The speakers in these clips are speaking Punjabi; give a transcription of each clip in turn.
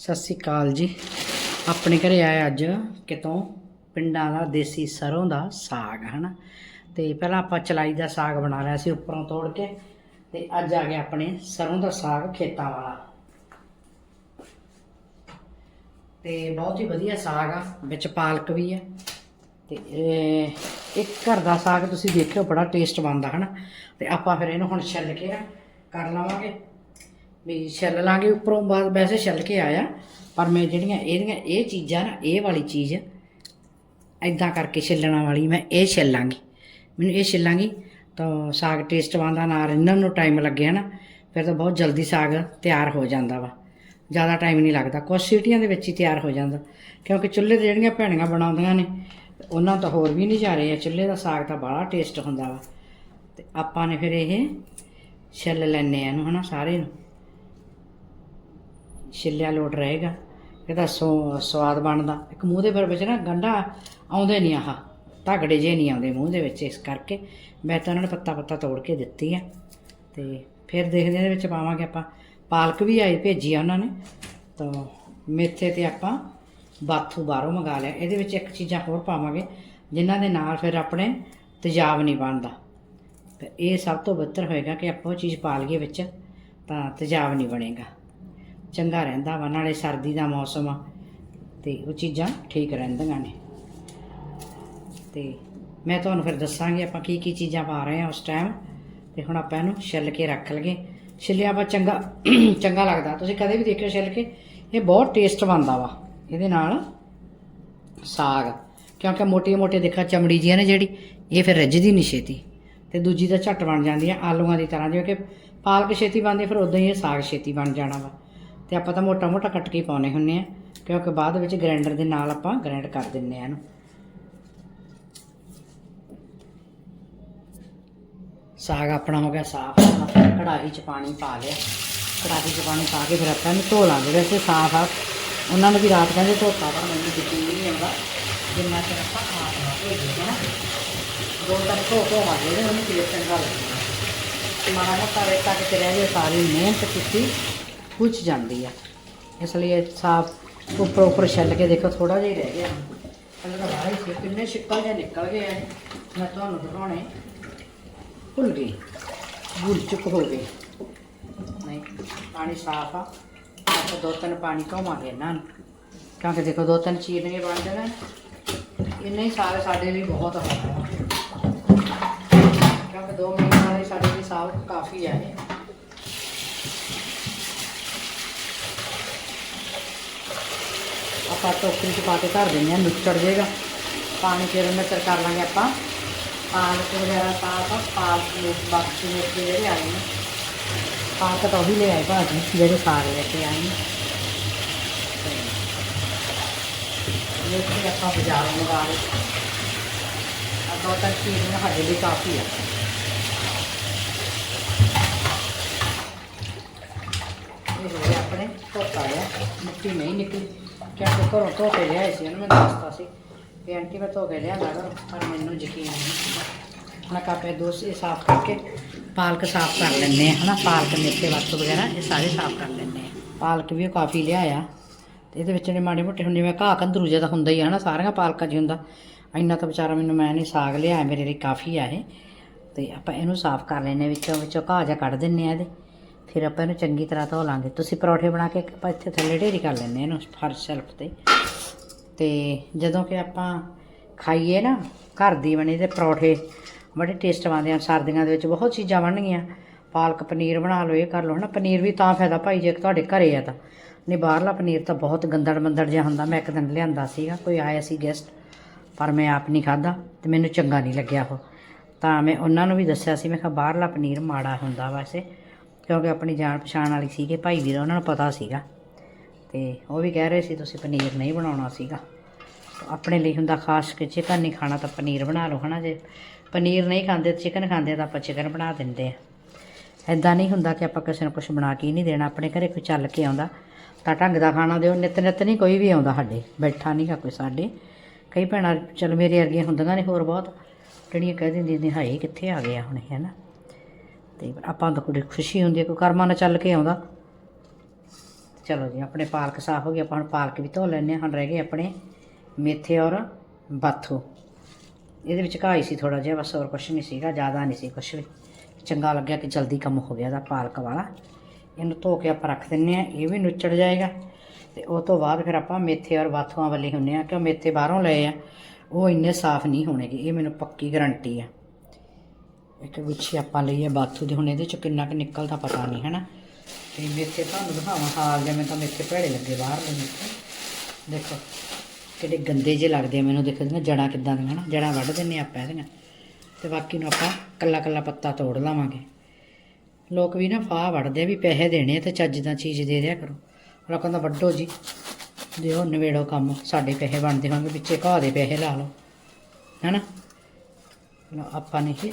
ਸਤਿ ਸ੍ਰੀ ਅਕਾਲ ਜੀ। ਆਪਣੇ ਘਰੇ ਆਇਆ ਅੱਜ ਕਿਤੋਂ ਪਿੰਡਾਂ ਦਾ ਦੇਸੀ ਸਰੋਂ ਦਾ ਸਾਗ, ਹਨਾ? ਤੇ ਪਹਿਲਾਂ ਆਪਾਂ ਚਲਾਈ ਦਾ ਸਾਗ ਬਣਾ ਲਿਆ ਸੀ ਉੱਪਰੋਂ ਤੋੜ ਕੇ ਤੇ ਅੱਜ ਆ ਗਿਆ ਆਪਣੇ ਸਰੋਂ ਦਾ ਸਾਗ ਖੇਤਾਂ ਵਾਲਾ। ਤੇ ਬਹੁਤ ਹੀ ਵਧੀਆ ਸਾਗ ਆ, ਵਿੱਚ ਪਾਲਕ ਵੀ ਆ। ਤੇ ਇੱਕ ਘਰ ਦਾ ਸਾਗ ਤੁਸੀਂ ਦੇਖਿਓ ਬੜਾ ਟੇਸਟ ਬਣਦਾ, ਹਨਾ? ਤੇ ਆਪਾਂ ਫਿਰ ਇਹਨੂੰ ਹੁਣ ਛਿੱਲ ਕੇ ਨਾ ਕਰ ਲਵਾਂਗੇ। ਵੀ ਛਿੱਲ ਲਾਂਗੇ ਉੱਪਰੋਂ ਬਾਅਦ ਵੈਸੇ ਛਿੱਲ ਕੇ ਆਇਆ, ਪਰ ਮੈਂ ਜਿਹੜੀਆਂ ਇਹਦੀਆਂ ਇਹ ਚੀਜ਼ਾਂ ਨਾ, ਇਹ ਵਾਲੀ ਚੀਜ਼ ਐਦਾਂ ਕਰਕੇ ਛਿੱਲਣਾ ਵਾਲੀ ਮੈਂ ਇਹ ਛਿੱਲਾਂਗੀ। ਮੈਨੂੰ ਇਹ ਛਿੱਲਾਂਗੀ ਤਾਂ ਸਾਗ ਟੇਸਟ ਬਣਦਾ ਨਾ ਇਹਨਾਂ ਨੂੰ ਟਾਈਮ ਲੱਗਿਆ ਨਾ, ਫਿਰ ਤਾਂ ਬਹੁਤ ਜਲਦੀ ਸਾਗ ਤਿਆਰ ਹੋ ਜਾਂਦਾ ਵਾ। ਜ਼ਿਆਦਾ ਟਾਈਮ ਨਹੀਂ ਲੱਗਦਾ, ਕੁਛ ਸੀਟੀਆਂ ਦੇ ਵਿੱਚ ਹੀ ਤਿਆਰ ਹੋ ਜਾਂਦਾ, ਕਿਉਂਕਿ ਚੁੱਲ੍ਹੇ ਤੇ ਜਿਹੜੀਆਂ ਭੈਣੀਆਂ ਬਣਾਉਂਦੀਆਂ ਨੇ, ਉਹਨਾਂ ਤਾਂ ਹੋਰ ਵੀ ਨਹੀਂ ਜਾ ਰਹੇ ਆ, ਚੁੱਲ੍ਹੇ ਦਾ ਸਾਗ ਤਾਂ ਬੜਾ ਟੇਸਟ ਹੁੰਦਾ ਵਾ। ਤੇ ਆਪਾਂ ਨੇ ਫਿਰ ਇਹ ਛਿੱਲ ਲੈਣੇ ਆ ਇਹਨੂੰ ਹਨਾ, ਸਾਰੇ ਨੂੰ। ਛਿੱਲਿਆ ਲੋਟ ਰਹੇਗਾ। ਇਹਦਾ ਸੋ, ਸਵਾਦ ਬਣਦਾ। ਇੱਕ ਮੂੰਹ ਦੇ ਫਿਰ ਵਿੱਚ ਨਾ ਗੰਢਾ ਆਉਂਦੇ ਨਹੀਂ ਆਹ। ਧਗੜੇ ਜੇ ਨਹੀਂ ਆਉਂਦੇ ਮੂੰਹ ਦੇ ਵਿੱਚ ਇਸ ਕਰਕੇ। ਮੈਂ ਤਾਂ ਉਹਨਾਂ ਨੇ ਪੱਤਾ ਪੱਤਾ ਤੋੜ ਕੇ ਦਿੱਤੀ ਆ। ਤੇ ਫਿਰ ਦੇਖਦੇ ਹਾਂ ਇਹਦੇ ਵਿੱਚ ਪਾਵਾਂਗੇ ਆਪਾਂ। ਪਾਲਕ ਵੀ ਆਈ ਭੇਜੀ ਆ ਉਹਨਾਂ ਨੇ। ਤਾਂ ਮੇਥੇ ਤੇ ਆਪਾਂ ਬਾਥੂ ਬਾਹਰੋਂ ਮੰਗਾ ਲਿਆ। ਇਹਦੇ ਵਿੱਚ ਇੱਕ ਚੀਜ਼ਾਂ ਹੋਰ ਪਾਵਾਂਗੇ, ਜਿਨ੍ਹਾਂ ਦੇ ਨਾਲ ਫਿਰ ਆਪਣੇ ਤੇਜ਼ਾਬ ਨਹੀਂ ਬਣਦਾ। ਤੇ ਇਹ ਸਭ ਤੋਂ ਬਿਹਤਰ ਹੋਏਗਾ ਕਿ ਆਪਾਂ ਉਹ ਚੀਜ਼ ਪਾ ਲਈਏ ਵਿੱਚ, ਤਾਂ ਤੇਜ਼ਾਬ ਨਹੀਂ ਬਣੇਗਾ। ਚੰਗਾ ਰਹਿੰਦਾ ਵਾ, ਨਾਲੇ ਸਰਦੀ ਦਾ ਮੌਸਮ ਆ। ਤੇ ਉਹ ਚੀਜ਼ਾਂ ਠੀਕ ਰਹਿੰਦੀਆਂ ਨੇ। ਤੇ ਮੈਂ ਤੁਹਾਨੂੰ ਫਿਰ ਦੱਸਾਂਗੀ ਆਪਾਂ ਕੀ ਕੀ ਚੀਜ਼ਾਂ ਪਾ ਰਹੇ ਹਾਂ ਉਸ ਟਾਈਮ ਤੇ ਹੁਣ ਆਪਾਂ ਇਹਨੂੰ ਛਿੱਲ ਕੇ ਰੱਖ ਲਈਏ। ਛਿੱਲਿਆ ਵਾ ਚੰਗਾ ਚੰਗਾ ਲੱਗਦਾ। ਤੁਸੀਂ ਕਦੇ ਵੀ ਦੇਖਿਓ ਛਿੱਲ ਕੇ, ਇਹ ਬਹੁਤ ਟੇਸਟ ਬਣਦਾ ਵਾ। ਇਹਦੇ ਨਾਲ ਸਾਗ, ਕਿਉਂਕਿ ਮੋਟੀਆਂ ਮੋਟੀਆਂ ਦੇਖਾ ਚਮੜੀ ਜੀਆਂ ਨੇ ਜਿਹੜੀ, ਇਹ ਫਿਰ ਰੱਜਦੀ ਨਹੀਂ ਛੇਤੀ। ਤੇ ਦੂਜੀ ਤਾਂ ਝੱਟ ਬਣ ਜਾਂਦੀ ਆ ਆਲੂਆਂ ਦੀ ਤਰ੍ਹਾਂ। ਜਿਵੇਂ ਕਿ ਪਾਲਕ ਛੇਤੀ ਬਣਦੀ, ਫਿਰ ਉਦਾਂ ਹੀ ਇਹ ਸਾਗ ਛੇਤੀ ਬਣ ਜਾਣਾ ਵਾ। ਤੇ ਆਪਾਂ ਤਾਂ ਮੋਟਾ ਮੋਟਾ ਕੱਟ ਕੇ ਹੀ ਪਾਉਨੇ ਹੁੰਨੇ ਆ, ਕਿਉਂਕਿ ਬਾਅਦ ਵਿੱਚ ਗ੍ਰਾਈਂਡਰ ਦੇ ਨਾਲ ਆਪਾਂ ਗ੍ਰਾਈਂਡ ਕਰ ਦਿੰਨੇ ਆ ਇਹਨੂੰ। ਸਾਗ ਆਪਣਾ ਹੋ ਗਿਆ ਸਾਫ਼ ਕੜਾਹੀ 'ਚ ਪਾਣੀ ਪਾ ਲਿਆ। ਕੜਾਹੀ 'ਚ ਪਾਣੀ ਪਾ ਕੇ ਫਿਰ ਆਪਾਂ ਇਹਨੂੰ ਧੋ ਲਾਂਗੇ, ਵੈਸੇ ਸਾਫ਼ ਆ। ਉਹਨਾਂ ਨੂੰ ਵੀ ਰਾਤ ਕਹਿੰਦੇ ਧੋਤਾ ਪਰ ਮੈਨੂੰ ਯਕੀਨ ਨਹੀਂ ਆਉਂਦਾ। ਜਿੰਨਾ ਚਿਰ ਆਪਾਂ ਆਪ ਨਾ ਧੋਈਏ ਨਾ ਦੋ ਤੱਕ ਧੋ ਧੋ ਮਾਰੇ ਨੇ ਉਹਨੂੰ ਕਿਵੇਂ ਚੰਗਾ ਲੱਗਦਾ ਮਾੜਾ ਮੋਟਾ ਰੇਤਾ ਕਿਤੇ ਰਹਿ ਜਾਏ ਸਾਰੀ ਮਿਹਨਤ ਕੀਤੀ। ਪੁੱਛ ਜਾਂਦੀ ਆ। ਇਸ ਲਈ ਇਹ ਸਾਫ਼ ਉੱਪਰ ਉੱਪਰ ਛੱਲ ਕੇ ਦੇਖੋ ਥੋੜਾ ਜਿਹਾ ਰਹਿ ਗਿਆ। ਪਹਿਲਾਂ ਤਾਂ ਬਾਹਰ ਹੀ ਸੀ, ਕਿੰਨੇ ਛਿੱਕਲ ਜਿਹੇ ਨਿਕਲ ਗਏ ਆ। ਮੈਂ ਤੁਹਾਨੂੰ ਦਿਖਾਉਣੇ। ਭੁੱਲ ਗਈ। ਭੁੱਲ ਚੁੱਕ ਹੋ ਗਈ। ਨਹੀਂ, ਪਾਣੀ ਸਾਫ਼ ਆ। ਆਪਾਂ ਦੋ ਤਿੰਨ ਪਾਣੀ ਘੋਵਾਂਗੇ ਇਹਨਾਂ ਨੂੰ। ਕਿਉਂਕਿ ਦੇਖੋ, ਦੋ ਤਿੰਨ ਚੀਰਨੇ ਬਣ ਜਾਣਾ। ਇੰਨੇ ਹੀ ਸਾਰੇ ਸਾਡੇ ਲਈ ਬਹੁਤ ਹੋਣਾ ਕਿਉਂਕਿ ਦੋ ਮਹੀਨੇ ਵਾਲੇ ਸਾਡੇ ਲਈ ਸਾਫ਼ ਕਾਫੀ ਆ ਇਹ। ਆਪਾਂ ਟੋਕਰੀ 'ਚ ਪਾ ਕੇ ਧਰ ਦਿੰਦੇ ਆ, ਨਿਚੜ ਜਾਏਗਾ ਪਾਣੀ ਫਿਰ ਉਹਨਾਂ ਚ ਕਰ ਲਾਂਗੇ ਆਪਾਂ। ਪਾਲਕ ਵਗੈਰਾ ਪਾ ਪਾ ਪਾਲਕ ਮਿਰਚ ਬਾਕੀ ਮਿਰਚ ਜਿਹੜੇ ਆਏ ਨੇ। ਪਾਲਕ ਤਾਂ ਉਹ ਵੀ ਲੈ ਆਏ ਭਾਜੀ, ਜਿਹੜੇ ਸਾਗ ਲੈ ਕੇ ਆਏ ਨੇ। ਤੇ ਇਹ ਵੀ ਆਪਾਂ ਬਾਜ਼ਾਰੋਂ ਮੰਗਾ ਲਏ। ਆ ਦੋ ਤਿੰਨ ਚੀਜ਼ਾਂ ਸਾਡੇ ਲਈ ਕਾਫੀ ਆ। ਇਹ ਹੋ ਗਿਆ ਆਪਣੇ ਧੋਤਾ ਆ ਮਿੱਟੀ ਨਹੀਂ ਨਿਕਲੀ। ਕਿਉਂਕਿ ਘਰੋਂ ਧੋ ਕੇ ਲਿਆਏ ਸੀ, ਉਹਨੂੰ ਮੈਂ ਦੱਸਤਾ ਸੀ ਵੀ ਆਂਟੀ ਮੈਂ ਧੋ ਕੇ ਲਿਆਂਦਾ ਘਰੋਂ, ਪਰ ਮੈਨੂੰ ਯਕੀਨ ਨਹੀਂ ਸੀ ਹੁਣ ਕਾਪੇ ਦੋਸੇ ਸਾਫ਼ ਕਰਕੇ ਪਾਲਕ ਸਾਫ਼ ਕਰ ਲੈਂਦੇ ਆ ਹਨਾ? ਪਾਲਕ, ਮੇਥੇ, ਵਰਤ ਵਗੈਰਾ, ਇਹ ਸਾਰੇ ਸਾਫ਼ ਕਰ ਲੈਂਦੇ ਆ ਪਾਲਕ ਵੀ ਉਹ ਕਾਫੀ ਲਿਆਇਆ। ਤੇ ਇਹਦੇ ਵਿੱਚ ਨੇ ਮਾੜੇ ਮੋਟੇ ਹੁੰਦੇ ਜਿਵੇਂ ਘਾਹ ਕੰਦਰੂ ਜਿਹਾ ਤਾਂ ਹੁੰਦਾ ਹੀ ਆ, ਹਨਾ? ਸਾਰੀਆਂ ਪਾਲਕਾਂ 'ਚ ਹੁੰਦਾ। ਇੰਨਾ ਤਾਂ ਵਿਚਾਰਾ ਮੈਨੂੰ ਮੈਂ ਨਹੀਂ ਸਾਗ ਲਿਆਇਆ, ਮੇਰੇ ਲਈ ਕਾਫੀ ਆ ਇਹ। ਤੇ ਆਪਾਂ ਇਹਨੂੰ ਸਾਫ਼ ਕਰ ਲੈਨੇ ਵਿੱਚੋਂ ਵਿੱਚੋਂ ਘਾਹ ਜਿਹਾ ਕੱਢ ਦਿੰਨੇ ਆ ਇਹਦੇ। ਫਿਰ ਆਪਾਂ ਇਹਨੂੰ ਚੰਗੀ ਤਰ੍ਹਾਂ ਧੋ ਲਾਂਗੇ। ਤੁਸੀਂ ਪਰੌਠੇ ਬਣਾ ਕੇ ਆਪਾਂ ਇੱਥੇ ਥੱਲੇ ਢੇਰੀ ਕਰ ਲੈਂਦੇ ਇਹਨੂੰ ਫਰਸ਼ ਸ਼ੈਲਫ ਤੇ। ਤੇ ਜਦੋਂ ਕਿ ਆਪਾਂ ਖਾਈਏ ਨਾ, ਘਰ ਦੀ ਬਣੀ ਤੇ ਪਰੌਠੇ ਬੜੇ ਟੇਸਟ ਆਉਂਦੇ ਆ। ਸਰਦੀਆਂ ਦੇ ਵਿੱਚ ਬਹੁਤ ਚੀਜ਼ਾਂ ਬਣਨਗੀਆਂ। ਪਾਲਕ ਪਨੀਰ ਬਣਾ ਲਓ, ਇਹ ਕਰ ਲਓ। ਹਨਾ, ਪਨੀਰ ਵੀ ਤਾਂ ਫਾਇਦਾ ਭਾਈ, ਜੇ ਤੁਹਾਡੇ ਘਰੇ ਆ ਤਾਂ। ਨਹੀਂ, ਬਾਹਰਲਾ ਪਨੀਰ ਤਾਂ ਬਹੁਤ ਗੰਦੜ ਮੰਦੜ ਜਿਹਾ ਹੁੰਦਾ। ਮੈਂ ਇੱਕ ਦਿਨ ਲਿਆਂਦਾ ਸੀਗਾ, ਕੋਈ ਆਇਆ ਸੀ ਗੈਸਟ ਪਰ ਮੈਂ ਆਪ ਨਹੀਂ ਖਾਦਾ ਤੇ ਮੈਨੂੰ ਚੰਗਾ ਨਹੀਂ ਲੱਗਿਆ ਉਹ। ਤਾਂ ਮੈਂ ਉਹਨਾਂ ਨੂੰ ਵੀ ਦੱਸਿਆ ਸੀ, ਮੈਂ ਕਿਹਾ ਬਾਹਰਲਾ ਪਨੀਰ ਮਾੜਾ ਹੁੰਦਾ ਵੈਸੇ। ਕਿਉਂਕਿ ਆਪਣੀ ਜਾਣ ਪਛਾਣ ਵਾਲੀ ਸੀਗੇ, ਭਾਈ ਵੀਰ, ਉਹਨਾਂ ਨੂੰ ਪਤਾ ਸੀਗਾ। ਤੇ ਉਹ ਵੀ ਕਹਿ ਰਹੇ ਸੀ, ਤੁਸੀਂ ਪਨੀਰ ਨਹੀਂ ਬਣਾਉਣਾ ਸੀਗਾ। ਆਪਣੇ ਲਈ ਹੁੰਦਾ ਖਾਸ ਕਿ ਚਿਕਨ ਨਹੀਂ ਖਾਣਾ ਤਾਂ ਪਨੀਰ ਬਣਾ ਲਓ, ਹਨਾ ਜੇ ਪਨੀਰ ਨਹੀਂ ਖਾਂਦੇ ਚਿਕਨ ਖਾਂਦੇ ਤਾਂ ਆਪਾਂ ਚਿਕਨ ਬਣਾ ਦਿੰਦੇ ਆ। ਐਦਾਂ ਨਹੀਂ ਹੁੰਦਾ ਕਿ ਆਪਾਂ ਕਿਸੇ ਨੂੰ ਕੁਝ ਬਣਾ ਕੇ ਹੀ ਨਹੀਂ ਦੇਣਾ, ਆਪਣੇ ਘਰੇ ਕੋਈ ਚੱਲ ਕੇ ਆਉਂਦਾ, ਤਾਂ ਢੰਗ ਦਾ ਖਾਣਾ ਦਿਓ। ਨਿਤ ਨਿਤ ਨਹੀਂ ਕੋਈ ਵੀ ਆਉਂਦਾ ਸਾਡੇ, ਬੈਠਾ ਨਹੀਂ ਗਾ ਕੋਈ ਸਾਡੇ। ਕਈ ਭੈਣਾਂ, ਚਲ ਮੇਰੇ ਵਰਗੀਆਂ ਹੁੰਦੀਆਂ ਨੇ ਹੋਰ ਬਹੁਤ, ਜਿਹੜੀਆਂ ਕਹਿ ਦਿੰਦੀਆਂ ਨੇ, ਹਾਏ, ਕਿੱਥੇ ਆ ਗਿਆ ਹੁਣ ਹੈ ਨਾ ਤੇ ਆਪਾਂ ਤਾਂ ਕੋਈ ਖੁਸ਼ੀ ਹੁੰਦੀ ਹੈ, ਕੋਈ ਕਰਮਾਂ ਨਾਲ ਚੱਲ ਕੇ ਆਉਂਦਾ। ਚਲੋ ਜੀ, ਆਪਣੇ ਪਾਲਕ ਸਾਫ਼ ਹੋ ਗਈ ਆਪਾਂ ਹੁਣ ਪਾਲਕ ਵੀ ਧੋ ਲੈਣੇ ਹੁਣ ਰਹਿ ਗਏ ਆਪਣੇ ਮੇਥੇ ਔਰ ਬਾਥੂ। ਇਹਦੇ ਵਿੱਚ ਘਾਈ ਸੀ ਥੋੜਾ ਜਿਹਾ, ਬਸ ਹੋਰ ਕੁਛ ਨਹੀਂ ਸੀਗਾ, ਜ਼ਿਆਦਾ ਨਹੀਂ ਸੀ ਕੁਛ ਵੀ। ਚੰਗਾ ਲੱਗਿਆ ਕਿ ਜਲਦੀ ਕੰਮ ਹੋ ਗਿਆ ਦਾ ਪਾਲਕ ਵਾਲਾ। ਇਹਨੂੰ ਧੋ ਕੇ ਆਪਾਂ ਰੱਖ ਦਿੰਨੇ ਆ ਇਹ ਵੀ ਨੁੱਚੜ ਜਾਏਗਾ। ਤੇ ਉਹ ਤੋਂ ਬਾਅਦ ਫਿਰ ਆਪਾਂ ਮੇਥੇ ਔਰ ਬਾਥੂਆਂ ਵਾਲੇ ਹੁੰਨੇ ਆ ਕਿਉਂ ਮੇਥੇ ਬਾਹਰੋਂ ਲਏ ਆ, ਉਹ ਇੰਨੇ ਸਾਫ਼ ਨਹੀਂ ਹੋਣਗੇ, ਇਹ ਮੈਨੂੰ ਪੱਕੀ ਗਾਰੰਟੀ ਆ। ਇੱਕ ਗੁੱਛੀ ਆਪਾਂ ਲਈ ਹੈ ਬਾਥੂ ਦੇ, ਹੁਣ ਇਹਦੇ ਚ ਕਿੰਨਾ ਕੁ ਨਿਕਲਦਾ ਪਤਾ ਨਹੀਂ, ਹੈਨਾ? ਤੇ ਮੇਥੇ ਤੁਹਾਨੂੰ ਦਿਖਾਵਾਂ, ਹਾਲ ਜਿਵੇਂ ਤਾਂ ਮੇਥੇ ਭੈੜੇ ਲੱਗੇ ਬਾਹਰ ਦੇ ਮੇਥੇ। ਦੇਖੋ, ਕਿਹੜੇ ਗੰਦੇ ਜਿਹੇ ਲੱਗਦੇ ਆ ਮੈਨੂੰ ਦੇਖੋ, ਇਹਦੀਆਂ ਜੜਾਂ ਕਿੱਦਾਂ ਦੀਆਂ ਨਾ ਜੜਾਂ ਵੱਢ ਦਿੰਨੇ ਆਪਾਂ ਇਹਦੀਆਂ। ਤੇ ਬਾਕੀ ਨੂੰ ਆਪਾਂ ਕੱਲਾ ਕੱਲਾ ਪੱਤਾ ਤੋੜ ਲਾਵਾਂਗੇ। ਲੋਕ ਵੀ ਨਾ ਫਾਹ ਵੜਦੇ ਆ ਵੀ ਪੈਸੇ ਦੇਣੇ ਆ ਤੇ ਚੱਜ ਦਾ ਚੀਜ਼ ਦੇ ਦਿਆ ਕਰੋ। ਲੋਕਾਂ ਦਾ ਵੱਡੋ ਜੀ। ਦਿਓ ਨਵੇੜੋ ਕੰਮ, ਸਾਡੇ ਪੈਸੇ ਬਣਦੇ ਹੋਣਗੇ, ਵਿੱਚੇ ਘਾਹ ਦੇ ਪੈਸੇ ਲਾ ਲਓ, ਹੈਨਾ? ਲਓ, ਆਪਾਂ ਨੇ ਇਹ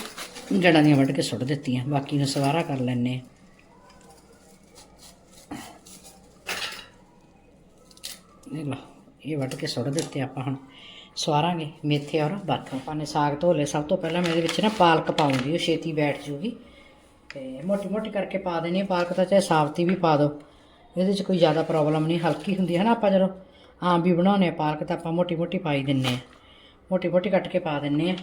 ਜੜਾਂ ਦੀਆਂ ਵੱਢ ਕੇ ਸੁੱਟ ਦਿੱਤੀਆਂ, ਬਾਕੀ ਨੂੰ ਸਵਾਰਾ ਕਰ ਲੈਣੇ ਆ ਇਹ ਲਓ, ਇਹ ਵੱਢ ਕੇ ਸੁੱਟ ਦਿੱਤੇ ਆਪਾਂ ਹੁਣ। ਸਵਾਰਾਂਗੇ ਮੇਥੇ ਔਰ ਬਾਥ ਆਪਾਂ ਨੇ ਸਾਗ ਧੋ ਲਏ। ਸਭ ਤੋਂ ਪਹਿਲਾਂ ਮੈਂ ਇਹਦੇ ਵਿੱਚ ਨਾ ਪਾਲਕ ਪਾਉਂਗੀ ਉਹ ਛੇਤੀ ਬੈਠ ਜੂਗੀ। ਤੇ ਮੋਟੀ ਮੋਟੀ ਕਰਕੇ ਪਾ ਦੇਣੀ ਹੈ ਪਾਲਕ ਤਾਂ ਚਾਹੇ ਸਾਬਤੀ ਵੀ ਪਾ ਦਿਓ। ਇਹਦੇ 'ਚ ਕੋਈ ਜ਼ਿਆਦਾ ਪ੍ਰੋਬਲਮ ਨਹੀਂ, ਹਲਕੀ ਹੁੰਦੀ ਹੈ ਨਾ ਆਪਾਂ ਜਦੋਂ ਆਮ ਵੀ ਬਣਾਉਂਦੇ ਆ ਪਾਲਕ ਤਾਂ ਆਪਾਂ ਮੋਟੀ ਮੋਟੀ ਪਾਈ ਦਿੰਨੇ ਆ ਮੋਟੀ ਮੋਟੀ ਕੱਟ ਕੇ ਪਾ ਦਿੰਨੇ ਆ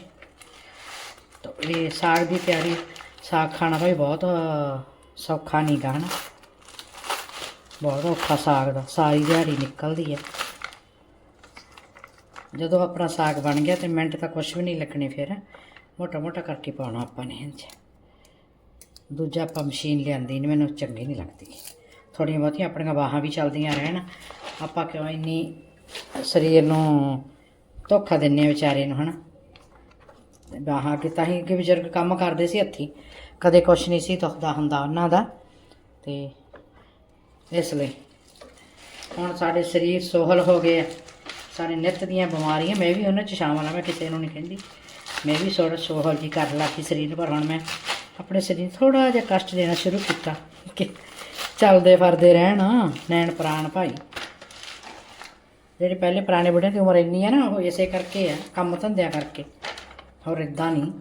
ਤਾਂ ਇਹ ਸਾਗ ਦੀ ਤਿਆਰੀ, ਸਾਗ ਖਾਣਾ ਭਾਈ ਬਹੁਤ ਸੌਖਾ ਨਹੀਂ ਗਾ, ਹਨਾ? ਬਹੁਤ ਔਖਾ ਸਾਗ ਦਾ, ਸਾਰੀ ਦਿਹਾੜੀ ਨਿਕਲਦੀ ਹੈ ਜਦੋਂ ਆਪਣਾ ਸਾਗ ਬਣ ਗਿਆ ਤੇ ਮਿੰਟ ਤਾਂ ਕੁਝ ਵੀ ਨਹੀਂ ਲੱਗਣੇ ਫਿਰ ਮੋਟਾ ਮੋਟਾ ਕਰਕੇ ਪਾਉਣਾ ਆਪਾਂ ਨੇ ਇੰਜ ਦੂਜਾ ਆਪਾਂ ਮਸ਼ੀਨ ਲਿਆਂਦੀ ਨਹੀਂ ਮੈਨੂੰ ਚੰਗੀ ਨਹੀਂ ਲੱਗਦੀ। ਥੋੜ੍ਹੀਆਂ ਬਹੁਤੀਆਂ ਆਪਣੀਆਂ ਬਾਹਾਂ ਵੀ ਚੱਲਦੀਆਂ ਰਹਿਣ। ਆਪਾਂ ਕਿਉਂ ਇੰਨੀ ਸਰੀਰ ਨੂੰ ਧੋਖਾ ਦਿੰਨੇ ਆ ਵਿਚਾਰੇ ਨੂੰ, ਹਨਾ? ਤੇ ਬਾਹਾਂ ਕਿ ਤਾਂ ਹੀ ਕਿ ਬਜ਼ੁਰਗ ਕੰਮ ਕਰਦੇ ਸੀ ਹੱਥੀ। ਕਦੇ ਕੁਛ ਨਹੀਂ ਸੀ ਦੁਖਦਾ ਹੁੰਦਾ ਉਹਨਾਂ ਦਾ। ਤੇ ਇਸ ਲਈ ਹੁਣ ਸਾਡੇ ਸਰੀਰ ਸੋਹਲ ਹੋ ਗਏ ਆ। ਸਾਡੇ ਨਿੱਤ ਦੀਆਂ ਬਿਮਾਰੀਆਂ, ਮੈਂ ਵੀ ਉਹਨਾਂ 'ਚ ਸ਼ਾਮਲ ਆ, ਮੈਂ ਕਿਸੇ ਨੂੰ ਨਹੀਂ ਕਹਿੰਦੀ। ਮੈਂ ਵੀ ਥੋੜਾ ਸੋਹਲ ਜੀ ਕਰ ਲਾ ਕਿ ਸਰੀਰ ਪਰ ਹੁਣ ਮੈਂ ਆਪਣੇ ਸਰੀਰ ਨੂੰ ਥੋੜਾ ਜਿਹਾ ਕਸ਼ਟ ਦੇਣਾ ਸ਼ੁਰੂ ਕੀਤਾ ਕਿ ਚੱਲਦੇ ਫਿਰਦੇ ਰਹਿਣ, ਨੈਣ ਪ੍ਰਾਣ ਭਾਈ। ਜਿਹੜੇ ਪਹਿਲੇ ਪੁਰਾਣੇ ਬੁੱਢਿਆਂ ਦੀ ਉਮਰ ਇੰਨੀ ਆ ਨਾ, ਉਹ ਇਸੇ ਕਰਕੇ ਆ, ਕੰਮ ਧੰਦਿਆਂ ਕਰਕੇ। ਹੋਰ ਇਦਾਂ ਨਹੀਂ।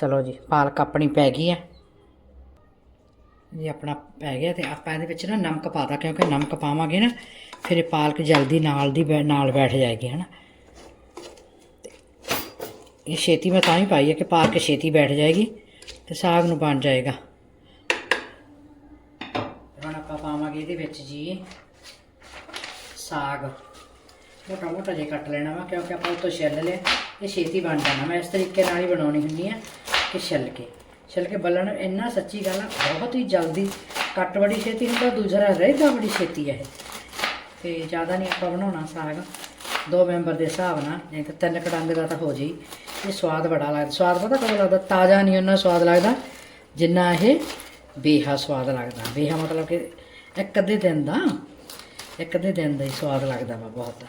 ਚਲੋ ਜੀ, ਪਾਲਕ ਆਪਣੀ ਪੈ ਗਈ ਹੈ। ਇਹ ਆਪਣਾ ਪੈ ਗਿਆ ਤੇ ਆਪਾਂ ਇਹਦੇ ਵਿੱਚ ਨਾ ਨਮਕ ਪਾਤਾ ਕਿਉਂਕਿ ਨਮਕ ਪਾਵਾਂਗੇ ਨਾ, ਫਿਰ ਇਹ ਪਾਲਕ ਜਲਦੀ ਨਾਲ ਦੀ ਬੈ- ਨਾਲ ਬੈਠ ਜਾਏਗੀ, ਹਨਾ। ਤੇ ਇਹ ਛੇਤੀ ਮੈਂ ਤਾਂ ਹੀ ਪਾਈ ਹੈ ਕਿ ਪਾਲਕ ਛੇਤੀ ਬੈਠ ਜਾਏਗੀ ਤੇ ਸਾਗ ਨੂੰ ਬਣ ਜਾਏਗਾ। ਹੁਣ ਆਪਾਂ ਪਾਵਾਂਗੇ ਇਹਦੇ ਵਿੱਚ ਜੀ ਸਾਗ। ਮੋਟਾ ਮੋਟਾ ਜਿਹਾ ਕੱਟ ਲੈਣਾ ਵਾ, ਕਿਉਂਕਿ ਆਪਾਂ ਉਹ ਛਿੱਲ ਲਿਆ। ਇਹ ਛੇਤੀ ਬਣ ਜਾਣਾ ਮੈਂ ਇਸ ਤਰੀਕੇ ਨਾਲ ਹੀ ਬਣਾਉਣੀ ਹੁੰਦੀ ਆ ਕਿ ਛਿੱਲ ਕੇ। ਛਿੱਲ ਕੇ ਬੱਲਣ ਇੰਨਾ ਸੱਚੀ ਗੱਲ ਆ, ਬਹੁਤ ਹੀ ਜਲਦੀ ਕੱਟ ਬੜੀ ਛੇਤੀ ਹੁੰਦਾ ਦੂਸਰਾ ਰਹਿਦਾ ਬੜੀ ਛੇਤੀ ਹੈ ਇਹ। ਤੇ ਜ਼ਿਆਦਾ ਨਹੀਂ ਆਪਾਂ ਬਣਾਉਣਾ ਸਾਗ। ਦੋ ਮੈਂਬਰ ਦੇ ਹਿਸਾਬ ਨਾਲ, ਨਹੀਂ ਤਾਂ ਤਿੰਨ ਕੜੰਗ ਦਾ ਤਾਂ ਹੋ ਜੀ ਇਹ ਸਵਾਦ ਬੜਾ ਲੱਗਦਾ। ਸਵਾਦ ਪਤਾ ਕਦੋਂ ਲੱਗਦਾ? ਤਾਜ਼ਾ ਨਹੀਂ ਉਹਨਾਂ ਸਵਾਦ ਲੱਗਦਾ, ਜਿੰਨਾ ਇਹ ਬੇਹਾ ਸਵਾਦ ਲੱਗਦਾ। ਬੇਹਾ ਮਤਲਬ ਕਿ ਇੱਕ ਅੱਧੇ ਦਿਨ ਦਾ, ਇੱਕ ਅੱਧੇ ਦਿਨ ਦਾ ਹੀ ਸਵਾਦ ਲੱਗਦਾ ਵਾ ਬਹੁਤ।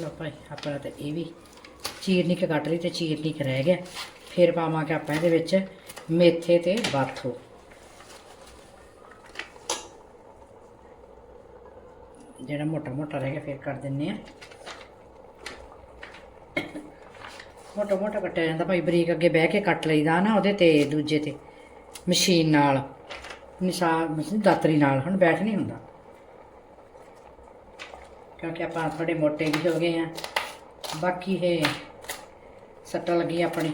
ਲਓ ਭਾਈ ਆਪਣਾ ਤੇ ਇਹ ਵੀ ਚੀਰਨੀ ਕੇ ਕੱਟ ਲਈ ਤੇ ਚੀਰਨੀ ਕੇ ਰਹਿ ਗਿਆ। ਫਿਰ ਪਾਵਾਂਗੇ ਆਪਾਂ ਇਹਦੇ ਵਿੱਚ ਮੇਥੇ ਤੇ ਬਾਥੂ। ਜਿਹੜਾ ਮੋਟਾ ਮੋਟਾ ਰਹਿ ਗਿਆ, ਫਿਰ ਕਰ ਦਿੰਨੇ ਆ। ਮੋਟਾ ਮੋਟਾ ਕੱਟਿਆ ਜਾਂਦਾ ਭਾਈ, ਬਰੀਕ ਅੱਗੇ ਬਹਿ ਕੇ ਕੱਟ ਲਈਦਾ ਨਾ ਉਹਦੇ ਤੇ, ਦੂਜੇ ਤੇ। ਮਸ਼ੀਨ ਨਾਲ, ਨਿਸ਼ਾਨ, ਮਸ਼ੀਨ ਦਾਤਰੀ ਨਾਲ, ਹੁਣ ਬੈਠ ਨਹੀਂ ਹੁੰਦਾ। ਕਿਉਂਕਿ ਆਪਾਂ ਥੋੜੇ ਮੋਟੇ ਵੀ ਹੋ ਗਏ ਆ ਬਾਕੀ ਇਹ ਸੱਟਾਂ ਲੱਗੀ ਆਪਣੀ।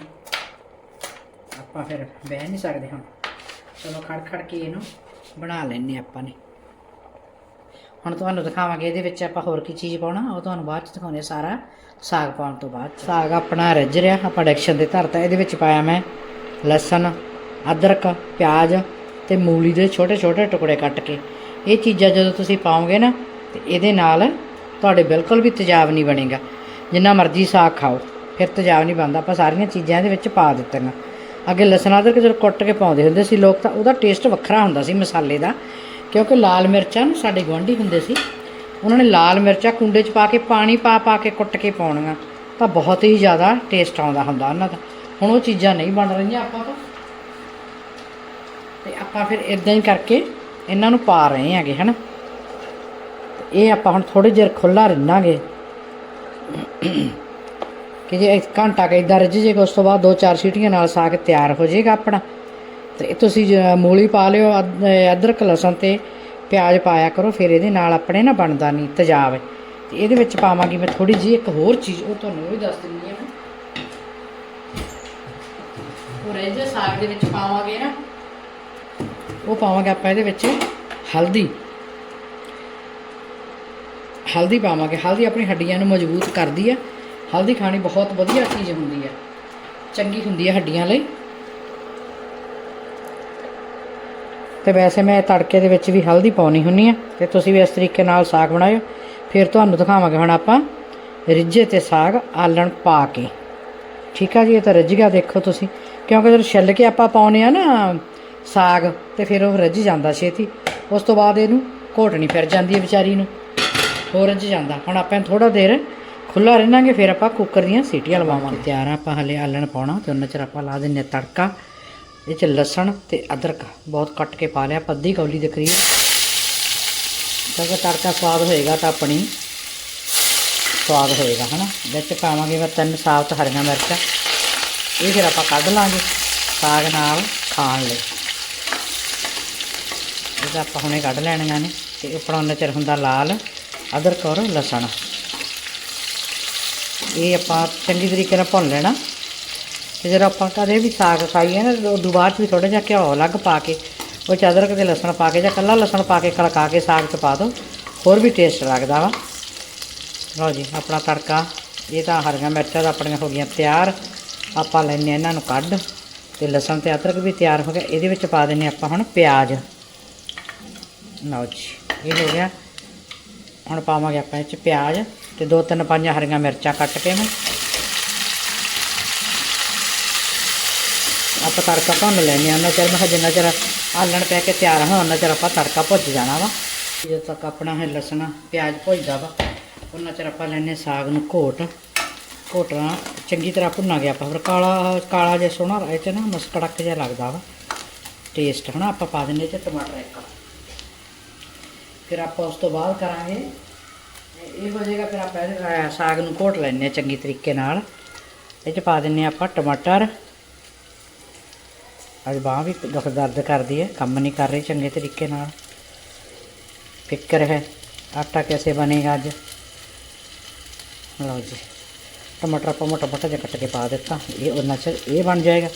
ਆਪਾਂ ਫਿਰ ਬਹਿ ਨਹੀਂ ਸਕਦੇ ਹੁਣ। ਚਲੋ ਖੜ ਖੜ ਕੇ ਇਹਨੂੰ ਬਣਾ ਲੈਣੇ ਆਪਾਂ ਨੇ। ਹੁਣ ਤੁਹਾਨੂੰ ਦਿਖਾਵਾਂਗੇ ਇਹਦੇ ਵਿੱਚ ਆਪਾਂ ਹੋਰ ਕੀ ਚੀਜ਼ ਪਾਉਣਾ, ਉਹ ਤੁਹਾਨੂੰ ਬਾਅਦ ਚ ਦਿਖਾਉਂਦੇ ਆ ਸਾਰਾ ਸਾਗ ਪਾਉਣ ਤੋਂ ਬਾਅਦ ਸਾਗ ਆਪਣਾ ਰਿੱਝ ਰਿਹਾ, ਆਪਾਂ ਡੈਕਸ਼ਨ ਤੇ ਧਰਤਾ। ਇਹਦੇ ਵਿੱਚ ਪਾਇਆ ਮੈਂ ਲਸਣ, ਅਦਰਕ, ਪਿਆਜ਼ ਤੇ ਮੂਲੀ ਦੇ ਛੋਟੇ ਛੋਟੇ ਟੁਕੜੇ ਕੱਟ ਕੇ। ਇਹ ਚੀਜ਼ਾਂ ਜਦੋਂ ਤੁਸੀਂ ਪਾਓਗੇ ਨਾ, ਤੇ ਇਹਦੇ ਨਾਲ ਤੁਹਾਡੇ ਬਿਲਕੁਲ ਵੀ ਤੇਜ਼ਾਬ ਨਹੀਂ ਬਣੇਗਾ। ਜਿੰਨਾ ਮਰਜ਼ੀ ਸਾਗ ਖਾਓ, ਫਿਰ ਤੇਜ਼ਾਬ ਨਹੀਂ ਬਣਦਾ। ਆਪਾਂ ਸਾਰੀਆਂ ਚੀਜ਼ਾਂ ਇਹਦੇ ਵਿੱਚ ਪਾ ਦਿੱਤੀਆਂ। ਅੱਗੇ ਲਸਣ ਅਦਰਕ ਜਦੋਂ ਕੁੱਟ ਕੇ ਪਾਉਂਦੇ ਹੁੰਦੇ ਸੀ ਲੋਕ, ਤਾਂ ਉਹਦਾ ਟੇਸਟ ਵੱਖਰਾ ਹੁੰਦਾ ਸੀ ਮਸਾਲੇ ਦਾ। ਕਿਉਂਕਿ ਲਾਲ ਮਿਰਚਾਂ ਨਾ ਸਾਡੇ ਗੁਆਂਢੀ ਹੁੰਦੇ ਸੀ। ਉਹਨਾਂ ਨੇ ਲਾਲ ਮਿਰਚਾਂ ਕੁੰਡੇ 'ਚ ਪਾ ਕੇ, ਪਾਣੀ ਪਾ ਪਾ ਕੇ ਕੁੱਟ ਕੇ ਪਾਉਣੀਆਂ। ਤਾਂ ਬਹੁਤ ਹੀ ਜ਼ਿਆਦਾ ਟੇਸਟ ਆਉਂਦਾ ਹੁੰਦਾ ਉਹਨਾਂ ਦਾ। ਹੁਣ ਉਹ ਚੀਜ਼ਾਂ ਨਹੀਂ ਬਣ ਰਹੀਆਂ ਆਪਾਂ ਤੋਂ। ਤੇ ਆਪਾਂ ਫਿਰ ਇਦਾਂ ਹੀ ਕਰਕੇ ਇਹਨਾਂ ਨੂੰ ਪਾ ਰਹੇ ਹੈਗੇ, ਹਨਾ? ਤੇ ਇਹ ਆਪਾਂ ਹੁਣ ਥੋੜੇ ਜਿਹਾ ਖੁੱਲਾ ਰਿੰਨਾਂਗੇ। ਕਿ ਜੇ ਇੱਕ ਘੰਟਾ ਕੁ ਏਦਾਂ ਰਿੱਝ ਜੇਗਾ ਉਸ ਤੋਂ ਬਾਅਦ ਦੋ ਚਾਰ ਸੀਟੀਆਂ ਨਾਲ ਸਾਗ ਤਿਆਰ ਹੋ ਜਾਏਗਾ ਆਪਣਾ। ਤੇ ਤੇ ਤੁਸੀਂ ਮੂਲੀ ਪਾ ਲਿਓ ਅਦਰਕ, ਲਸਣ ਤੇ ਪਿਆਜ਼ ਪਾਇਆ ਕਰੋ, ਫਿਰ ਇਹਦੇ ਨਾਲ ਆਪਣੇ ਨਾ ਬਣਦਾ ਨਹੀਂ ਤੇਜ਼ਾਬ। ਤੇ ਇਹਦੇ ਵਿੱਚ ਪਾਵਾਂਗੀ ਮੈਂ ਥੋੜੀ ਜਿਹੀ ਇੱਕ ਹੋਰ ਚੀਜ਼, ਉਹ ਤੁਹਾਨੂੰ ਉਹ ਵੀ ਦੱਸ ਦਿੰਦੀ ਹਾਂ ਉਹ ਰਹਿ ਜੇ ਸਾਗ ਦੇ ਵਿੱਚ ਪਾਵਾਂਗੇ ਨਾ। ਉਹ ਪਾਵਾਂਗੇ ਆਪਾਂ ਇਹਦੇ ਵਿੱਚ ਹਲਦੀ। ਹਲਦੀ ਪਾਵਾਂਗੇ। ਹਲਦੀ ਆਪਣੀ ਹੱਡੀਆਂ ਨੂੰ ਮਜ਼ਬੂਤ ਕਰਦੀ ਹੈ ਹਲਦੀ ਖਾਣੀ ਬਹੁਤ ਵਧੀਆ ਚੀਜ਼ ਹੁੰਦੀ ਹੈ ਚੰਗੀ ਹੁੰਦੀ ਹੈ ਹੱਡੀਆਂ ਲਈ। ਤੇ ਵੈਸੇ ਮੈਂ ਤੜਕੇ ਦੇ ਵਿੱਚ ਵੀ ਹਲਦੀ ਪਾਉਣੀ ਹੁੰਨੀ ਆ। ਤੇ ਤੁਸੀਂ ਵੀ ਇਸ ਤਰੀਕੇ ਨਾਲ ਸਾਗ ਬਣਾਇਓ। ਫਿਰ ਤੁਹਾਨੂੰ ਦਿਖਾਵਾਂਗੇ ਹੁਣ ਆਪਾਂ ਰਿੱਝੇ ਤੇ ਸਾਗ ਆਲਣ ਪਾ ਕੇ। ਠੀਕ ਆ ਜੀ, ਇਹ ਤਾਂ ਰਿੱਝ ਗਿਆ, ਦੇਖੋ ਤੁਸੀਂ। ਕਿਉਂਕਿ ਜਦੋਂ ਛਿੱਲ ਕੇ ਆਪਾਂ ਪਾਉਨੇ ਆ ਨਾ ਸਾਗ, ਤੇ ਫਿਰ ਉਹ ਰਿੱਝ ਜਾਂਦਾ ਛੇਤੀ। ਉਸ ਤੋਂ ਬਾਅਦ ਇਹਨੂੰ ਘੋਟਣੀ ਫਿਰ ਜਾਂਦੀ ਹੈ ਵਿਚਾਰੀ ਨੂੰ। ਹੋਰ ਰਿੱਝ ਜਾਂਦਾ। ਹੁਣ ਆਪਾਂ ਥੋੜਾ ਦੇਰ ਖੁੱਲਾ ਰਹਿਣਾਂਗੇ, ਫਿਰ ਆਪਾਂ ਕੁੱਕਰ ਦੀਆਂ ਸੀਟੀਆਂ ਲਵਾਵਾਂਗੇ। ਤਿਆਰ ਆ, ਆਪਾਂ ਹਲੇ ਆਲਣ ਪਾਉਣਾ, ਤੇ ਉਹਨਾਂ ਚਿਰ ਆਪਾਂ ਲਾ ਦਿੰਨੇ ਆ ਤੜਕਾ ਇਹ ਚ ਲਸਣ ਤੇ ਅਦਰਕ। ਬਹੁਤ ਕੱਟ ਕੇ ਪਾ ਲਿਆ ਪੱਦੀ ਕੌਲੀ ਦੇ ਕਰੀਬ। ਕਿਉਂਕਿ ਤੜਕਾ ਸਵਾਦ ਹੋਏਗਾ ਤਾਂ ਆਪਣੀ ਸਵਾਦ ਹੋਏਗਾ, ਹਨਾ? ਵਿੱਚ ਪਾਵਾਂਗੇ ਮੈਂ ਤਿੰਨ ਸਾਬਤ ਹਰੀਆਂ ਮਿਰਚਾਂ। ਇਹ ਫਿਰ ਆਪਾਂ ਕੱਢ ਲਾਂਗੇ ਸਾਗ ਨਾਲ ਖਾਣ ਲਈ। ਇਹ ਤਾਂ ਆਪਾਂ ਹੁਣੇ ਕੱਢ ਲੈਣੀਆਂ ਨੇ, ਤੇ ਉੱਪਰੋਂ ਉਹਨਾਂ ਚਿਰ ਹੁੰਦਾ ਲਾਲ। ਅਦਰਕ ਔਰ ਲਸਣ। ਇਹ ਆਪਾਂ ਚੰਗੀ ਤਰੀਕੇ ਨਾਲ ਭੁੰਨ ਲੈਣਾ। ਤੇ ਜਦੋਂ ਆਪਾਂ ਕਦੇ ਵੀ ਸਾਗ ਖਾਈਏ ਨਾ ਉਦੋਂ ਬਾਅਦ 'ਚ ਵੀ ਥੋੜਾ ਜਿਹਾ ਘਿਓ ਅਲੱਗ ਪਾ ਕੇ, ਉਹ 'ਚ ਅਦਰਕ ਤੇ ਲਸਣ ਪਾ ਕੇ ਜਾਂ ਕੱਲਾ ਲਸਣ ਪਾ ਕੇ ਕੜਕਾ ਕੇ ਸਾਗ 'ਚ ਪਾ ਦਿਓ ਹੋਰ ਵੀ ਟੇਸਟ ਲੱਗਦਾ ਵਾ। ਲਓ ਜੀ, ਆਪਣਾ ਤੜਕਾ। ਇਹ ਤਾਂ ਹਰੀਆਂ ਮਿਰਚਾਂ ਤਾਂ ਆਪਣੀਆਂ ਹੋ ਗਈਆਂ ਤਿਆਰ। ਆਪਾਂ ਲੈਨੇ ਇਹਨਾਂ ਨੂੰ ਕੱਢ। ਤੇ ਲਸਣ ਤੇ ਅਦਰਕ ਵੀ ਤਿਆਰ ਹੋ ਗਿਆ। ਇਹਦੇ ਵਿੱਚ ਪਾ ਦਿੰਨੇ ਆਪਾਂ ਹੁਣ ਪਿਆਜ਼। ਲਓ ਜੀ, ਇਹ ਹੋ ਗਿਆ। ਹੁਣ ਪਾਵਾਂਗੇ ਆਪਾਂ ਇਹ 'ਚ ਪਿਆਜ਼ ਤੇ ਦੋ ਤਿੰਨ ਪੰਜ ਹਰੀਆਂ ਮਿਰਚਾਂ ਕੱਟ ਕੇ ਮੈਂ ਆਪਾਂ ਤੜਕਾ ਭੁੰਨ ਲੈਂਦੇ ਹਾਂ, ਉਹਨਾਂ ਚਿਰ ਮੈਂ ਕਿਹਾ ਜਿੰਨਾ ਚਿਰ ਆਲਣ ਪੈ ਕੇ ਤਿਆਰ ਹੋਣ, ਉਹਨਾਂ ਚਿਰ ਆਪਾਂ ਤੜਕਾ ਭੁੱਜ ਜਾਣਾ ਵਾ। ਜਦੋਂ ਤੱਕ ਆਪਣਾ ਇਹ ਲਸਣ ਪਿਆਜ਼ ਭੁੱਜਦਾ ਵਾ, ਉਹਨਾਂ ਚਿਰ ਆਪਾਂ ਲੈਣੇ ਸਾਗ ਨੂੰ ਘੋਟ। ਘੋਟਣਾ ਚੰਗੀ ਤਰ੍ਹਾਂ ਭੁੰਨਾਂਗੇ ਆਪਾਂ, ਫਿਰ ਕਾਲਾ ਕਾਲਾ ਜਿਹਾ ਸੋਹਣਾ, ਇਹ 'ਚ ਨਾ ਮਸਕੜਕ ਜਿਹਾ ਲੱਗਦਾ ਵਾ। ਟੇਸਟ ਹਨਾ, ਆਪਾਂ ਪਾ ਦਿੰਦੇ ਤੇ ਟਮਾਟਰ ਇੱਕ ਫਿਰ ਆਪਾਂ ਉਸ ਤੋਂ ਬਾਅਦ ਕਰਾਂਗੇ ਇਹ ਹੋ ਜਾਏਗਾ ਫਿਰ ਆਪਾਂ ਇਹਦੇ, ਅਹ, ਸਾਗ ਨੂੰ ਘੋਟ ਲੈਣੇ ਚੰਗੀ ਤਰੀਕੇ ਨਾਲ ਇਹ 'ਚ ਪਾ ਦਿੰਨੇ ਆਪਾਂ ਟਮਾਟਰ ਅੱਜ ਬਾਂਹ ਵੀ ਦੁੱਖ ਦਰਦ ਕਰਦੀ ਹੈ ਕੰਮ ਨਹੀਂ ਕਰ ਰਹੀ ਚੰਗੇ ਤਰੀਕੇ ਨਾਲ ਫਿਕਰ ਹੈ ਆਟਾ कैसे ਬਣੇਗਾ ਅੱਜ ਲਓ ਜੀ ਟਮਾਟਰ ਆਪਾਂ ਮੋਟਾ ਮੋਟਾ ਜਿਹਾ ਕੱਟ ਕੇ ਪਾ ਦਿੱਤਾ ਇਹ ਉਹਨਾਂ ਚ ਇਹ ਬਣ ਜਾਏਗਾ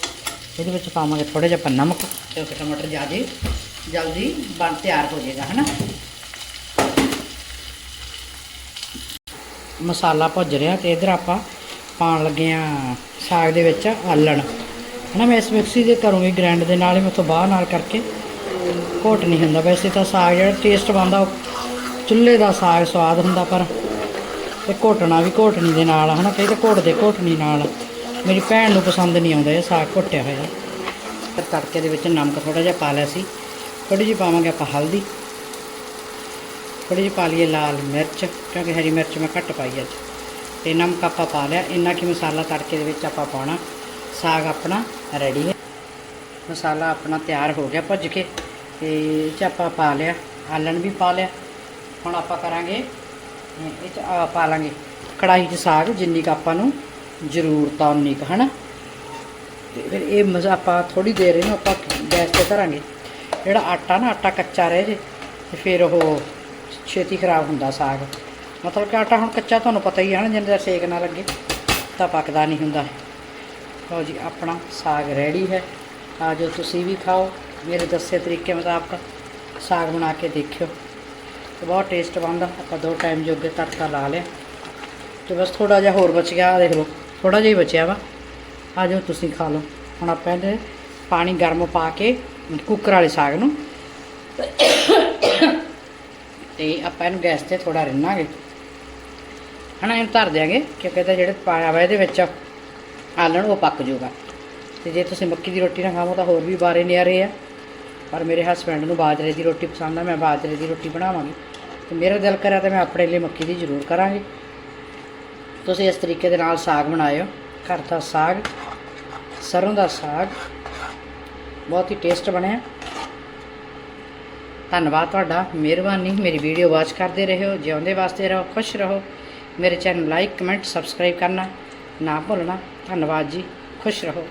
ਇਹਦੇ ਵਿੱਚ ਪਾਵਾਂਗੇ ਥੋੜਾ ਜਿਹਾ ਆਪਾਂ ਨਮਕ ਕਿਉਂਕਿ ਟਮਾਟਰ ਜ਼ਿਆਦੇ ਜਲਦੀ ਬਣ ਤਿਆਰ ਹੋ ਜਾਏਗਾ ਹਨਾ ਮਸਾਲਾ ਭੁੱਜ ਰਿਹਾ ਤੇ ਇਧਰ ਆਪਾਂ ਪਾਣ ਲੱਗੇ ਆ ਸਾਗ ਦੇ ਵਿੱਚ ਆਲਣ। ਹਨਾ, ਮੈਂ ਇਸ ਮਿਕਸੀ ਦੇ ਕਰੂੰਗੀ ਗ੍ਰਾਈਂਡ ਦੇ ਨਾਲ ਹੀ ਮੈਂ ਤੋਂ ਬਾਹਰ ਨਾਲ ਕਰਕੇ ਘੋਟ ਨਹੀਂ ਹੁੰਦਾ। ਵੈਸੇ ਤਾਂ ਸਾਗ ਜਿਹੜਾ ਟੇਸਟ ਬਣਦਾ, ਉਹ ਚੁੱਲ੍ਹੇ ਦਾ ਸਾਗ ਸਵਾਦ ਹੁੰਦਾ, ਪਰ ਤੇ ਘੋਟਣਾ ਵੀ ਘੋਟਣੀ ਦੇ ਨਾਲ, ਹਨਾ, ਕਈ ਤਾਂ ਘੋਟਦੇ ਘੋਟਣੀ ਨਾਲ। ਮੇਰੀ ਭੈਣ ਨੂੰ ਪਸੰਦ ਨਹੀਂ ਆਉਂਦਾ ਇਹ ਸਾਗ ਘੋਟਿਆ ਹੋਇਆ। ਫਿਰ ਤੜਕੇ ਦੇ ਵਿੱਚ ਨਮਕ ਥੋੜਾ ਜਿਹਾ ਪਾ ਲਿਆ ਸੀ। ਥੋੜੀ ਜਿਹੀ ਪਾਵਾਂਗੇ ਆਪਾਂ ਹਲਦੀ। ਥੋੜੀ ਜਿਹੀ ਪਾ ਲਈਏ ਲਾਲ ਮਿਰਚ, ਕਿਉਂਕਿ ਹਰੀ ਮਿਰਚ ਮੈਂ ਘੱਟ ਪਾਈ ਅੱਜ। ਤੇ ਨਮਕ ਆਪਾਂ ਪਾ ਲਿਆ, ਇੰਨਾ ਕਿ ਮਸਾਲਾ ਤੜਕੇ ਦੇ ਵਿੱਚ ਆਪਾਂ ਪਾਉਣਾ। ਸਾਗ ਆਪਣਾ ਰੈਡੀ ਹੈ। ਮਸਾਲਾ ਆਪਣਾ ਤਿਆਰ ਹੋ ਗਿਆ, ਭੁੱਜ ਕੇ। ਤੇ ਇਹ 'ਚ ਆਪਾਂ ਪਾ ਲਿਆ, ਆਲਣ ਵੀ ਪਾ ਲਿਆ। ਹੁਣ ਆਪਾਂ ਕਰਾਂਗੇ, ਇਹ 'ਚ ਪਾ ਲਾਂਗੇ ਕੜਾਹੀ 'ਚ ਸਾਗ, ਜਿੰਨੀ ਕੁ ਆਪਾਂ ਨੂੰ ਜ਼ਰੂਰਤ ਆ ਉਨੀ ਕੁ, ਹਨਾ? ਤੇ ਫਿਰ ਇਹ ਮਜ਼ਾ ਆਪਾਂ ਥੋੜੀ ਦੇਰ ਇਹਨੂੰ ਆਪਾਂ ਗੈਸ ਤੇ ਧਰਾਂਗੇ। ਜਿਹੜਾ ਆਟਾ ਨਾ, ਆਟਾ ਕੱਚਾ ਰਹੇ ਜੇ, ਤੇ ਫਿਰ ਉਹ ਛੇਤੀ ਖਰਾਬ ਹੁੰਦਾ ਸਾਗ। ਮਤਲਬ ਕਿ ਆਟਾ ਹੁਣ ਕੱਚਾ ਤੁਹਾਨੂੰ ਪਤਾ ਹੀ ਹੈ ਨਾ, ਜਿੰਨੇ ਦਾ ਸੇਕ ਨਾ ਲੱਗੇ, ਤਾਂ ਪੱਕਦਾ ਨਹੀਂ ਹੁੰਦਾ। ਲਓ ਜੀ, ਆਪਣਾ ਸਾਗ ਰੈਡੀ ਹੈ। ਆ ਜੋ ਤੁਸੀਂ ਵੀ ਖਾਓ। ਮੇਰੇ ਦੱਸੇ ਤਰੀਕੇ ਮੁਤਾਬਕ ਸਾਗ ਬਣਾ ਕੇ ਦੇਖਿਓ। ਤੇ ਬਹੁਤ ਟੇਸਟ ਬਣਦਾ ਆਪਾਂ ਦੋ ਟਾਈਮ ਜੋਗੇ ਤੜਕਾ ਲਾ ਲਿਆ। ਤੇ ਬਸ ਥੋੜਾ ਜਿਹਾ ਹੋਰ ਬਚ ਗਿਆ ਦੇਖ ਲਓ ਥੋੜਾ ਜਿਹਾ ਹੀ ਬਚਿਆ ਵਾ। ਆ ਜਾਓ, ਤੁਸੀਂ ਖਾ ਲਓ। ਹੁਣ ਆਪਾਂ ਇਹਦੇ ਪਾਣੀ ਗਰਮ ਪਾ ਕੇ, ਕੁੱਕਰ ਵਾਲੇ ਸਾਗ ਨੂੰ ਤੇ ਆਪਾਂ ਇਹਨੂੰ ਗੈਸ ਤੇ ਥੋੜਾ ਰਿੰਨਾਂਗੇ। ਹਨਾ, ਇਹਨੂੰ ਧਰ ਦਿਆਂਗੇ, ਕਿਉਂਕਿ ਇਹਦਾ ਜਿਹੜੇ ਪਾਇਆ ਵਾ ਇਹਦੇ ਵਿੱਚ ਆਲਣ ਉਹ ਪੱਕ ਜਾਊਗਾ। ਤੇ ਜੇ ਤੁਸੀਂ ਮੱਕੀ ਦੀ ਰੋਟੀ ਨਾਲ ਖਾਵੋ ਤਾਂ ਹੋਰ ਵੀ ਬਾਰੇ ਨਿਆਰੇ ਆ। ਪਰ ਮੇਰੇ ਹਸਬੈਂਡ ਨੂੰ ਬਾਜਰੇ ਦੀ ਰੋਟੀ ਪਸੰਦ ਆ, ਮੈਂ ਬਾਜਰੇ ਦੀ ਰੋਟੀ ਬਣਾਵਾਂਗੀ। ਤੇ ਮੇਰਾ ਦਿਲ ਕਰਿਆ ਤਾਂ ਮੈਂ ਆਪਣੇ ਲਈ ਮੱਕੀ ਦੀ ਜ਼ਰੂਰ ਕਰਾਂਗੀ। ਤੁਸੀਂ ਇਸ ਤਰੀਕੇ ਦੇ ਨਾਲ ਸਾਗ ਬਣਾਇਓ। ਘਰ ਦਾ ਸਾਗ, ਸਰੋਂ ਦਾ ਸਾਗ, ਬਹੁਤ ਹੀ ਟੇਸਟ ਬਣਿਆ। ਧੰਨਵਾਦ ਤੁਹਾਡਾ, ਮਿਹਰਬਾਨੀ, ਮੇਰੀ ਵੀਡੀਓ ਵਾਚ ਕਰਦੇ ਰਹੋ, ਜਿਉਂਦੇ ਵਾਸਤੇ ਰਹੋ, ਖੁਸ਼ ਰਹੋ। ਮੇਰੇ ਚੈਨਲ ਲਾਈਕ ਕਮੈਂਟ ਸਬਸਕ੍ਰਾਈਬ ਕਰਨਾ ਨਾ ਭੁੱਲਣਾ। ਧੰਨਵਾਦ ਜੀ, ਖੁਸ਼ ਰਹੋ।